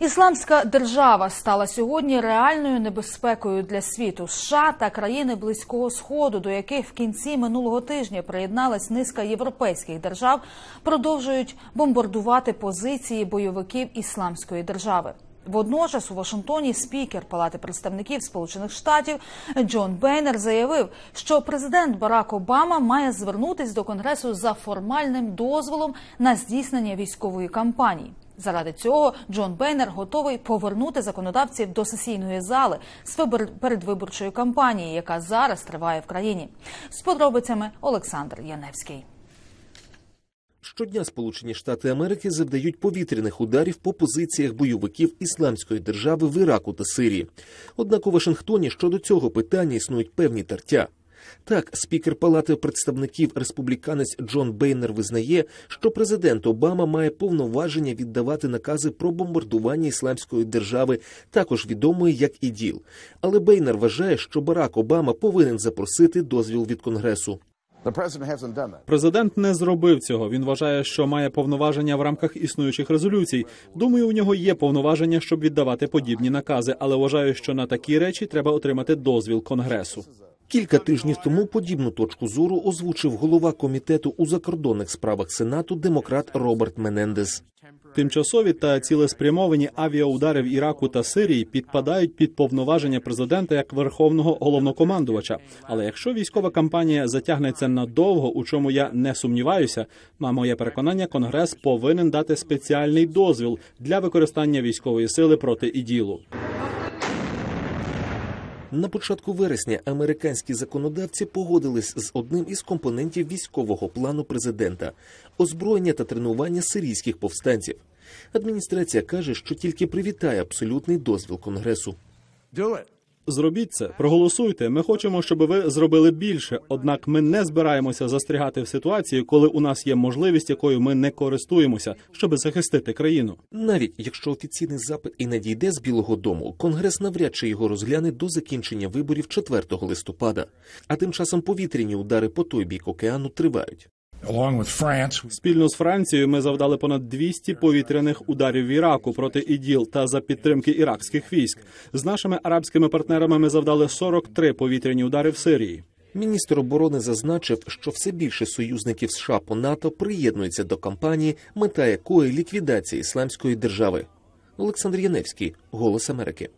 Ісламська держава стала сьогодні реальною небезпекою для світу. США та країни близького сходу, до яких в кінці минулого тижня приєдналась низка європейських держав, продовжують бомбардувати позиції бойовиків ісламської держави. Водночас у Вашингтоні спікер Палати представників Сполучених Штатів Джон Бейнер заявив, що президент Барак Обама має звернутись до Конгресу за формальним дозволом на здійснення військової кампанії. Заради цього Джон Бейнер готовий повернути законодавців до сесійної зали з вибор- передвиборчої кампанії, яка зараз триває в країні. З подробицями Олександр Яневський. Щодня Сполучені Штати Америки завдають повітряних ударів по позиціях бойовиків ісламської держави в Іраку та Сирії. Однак у Вашингтоні щодо цього питання існують певні тертя. Так, спікер Палати представників республіканець Джон Бейнер визнає, що президент Обама має повноваження віддавати накази про бомбардування ісламської держави, також відомої як ІДІЛ. Але Бейнер вважає, що Барак Обама повинен запросити дозвіл від Конгресу. Президент не зробив цього. Він вважає, що має повноваження в рамках існуючих резолюцій. Думаю, у нього є повноваження, щоб віддавати подібні накази, але вважаю, що на такі речі треба отримати дозвіл Конгресу. Кілька тижнів тому подібну точку зору озвучив голова комітету у закордонних справах Сенату демократ Роберт Менендес. Тимчасові та цілеспрямовані авіаудари в Іраку та Сирії підпадають під повноваження президента як верховного головнокомандувача. Але якщо військова кампанія затягнеться надовго, у чому я не сумніваюся, на моє переконання, конгрес повинен дати спеціальний дозвіл для використання військової сили проти іділу. На початку вересня американські законодавці погодились з одним із компонентів військового плану президента озброєння та тренування сирійських повстанців. Адміністрація каже, що тільки привітає абсолютний дозвіл конгресу. Do it. Зробіть це, проголосуйте. Ми хочемо, щоб ви зробили більше. Однак ми не збираємося застрягати в ситуації, коли у нас є можливість, якою ми не користуємося, щоб захистити країну. Навіть якщо офіційний запит і надійде з Білого Дому, конгрес навряд чи його розгляне до закінчення виборів 4 листопада. А тим часом повітряні удари по той бік океану тривають. Спільно з Францією ми завдали понад 200 повітряних ударів в Іраку проти іділ та за підтримки іракських військ. З нашими арабськими партнерами ми завдали 43 повітряні удари в Сирії. Міністр оборони зазначив, що все більше союзників США по НАТО приєднуються до кампанії, мета якої ліквідація ісламської держави. Олександр Яневський, Голос Америки.